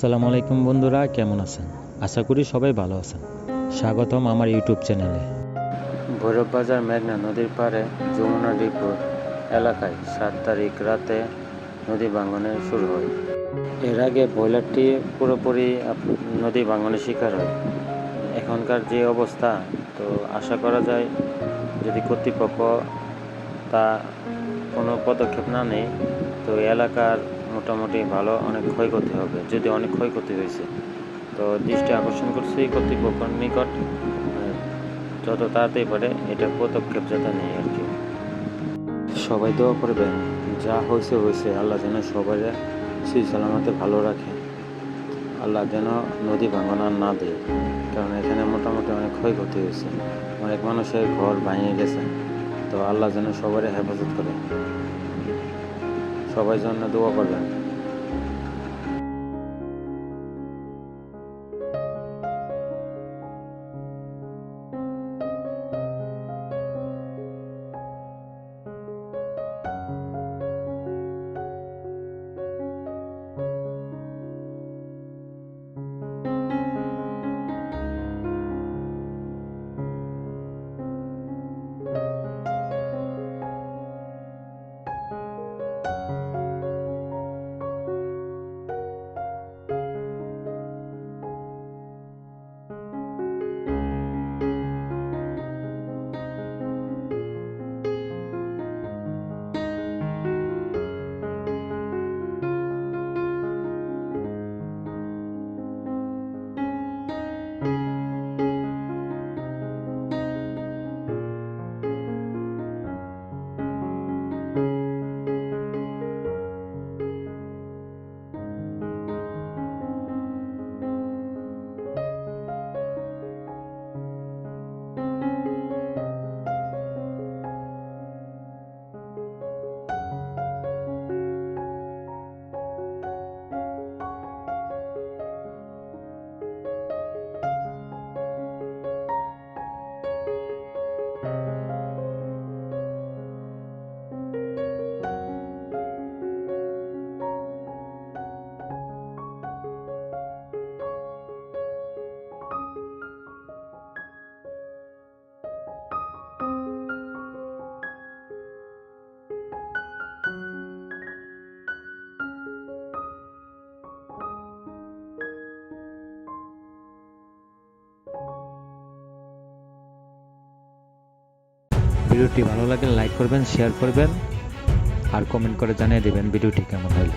আসসালামু আলাইকুম বন্ধুরা, কেমন আছেন? আশা করি সবাই ভালো আছেন। স্বাগতম আমার ইউটিউব চ্যানেলে। ভৈরব বাজার মেঘনা নদীর পাড়ে যমুনা ডিপুর এলাকায় সাত তারিখ রাতে নদী ভাঙনের শুরু হয়। এর আগে বয়লারটি পুরোপুরি নদী ভাঙনের শিকার হয়। এখনকার যে অবস্থা, তো আশা করা যায় যদি কর্তৃপক্ষ তা কোনো পদক্ষেপ না নেয়, তো এলাকার মোটামুটি ভালো, অনেক ক্ষয়ক্ষতি হবে যদি অনেক ক্ষয়ক্ষতি হয়েছে। তো দৃষ্টি আকর্ষণ করছি কর্তৃপক্ষের নিকট যত তাড়াতাড়ি পারে এটা পদক্ষেপ যাতে নেই আর কি। সবাই দোয়া করবে যা হয়েছে হয়েছে। আল্লাহ যেন সবাই সেই সালামতে ভালো রাখে। আল্লাহ যেন নদী ভাঙন না দেয়, কারণ এখানে মোটামুটি অনেক ক্ষয়ক্ষতি হয়েছে। অনেক মানুষের ঘর ভাঙিয়ে গেছে। তো আল্লাহ যেন সবারই হেফাজত করে। সবাই জন্য দোয়া করবেন। ভিডিওটি ভালো লাগলে লাইক করবেন শেয়ার করবেন আর কমেন্ট করে জানিয়ে দেবেন ভিডিওটি কেমন হলো।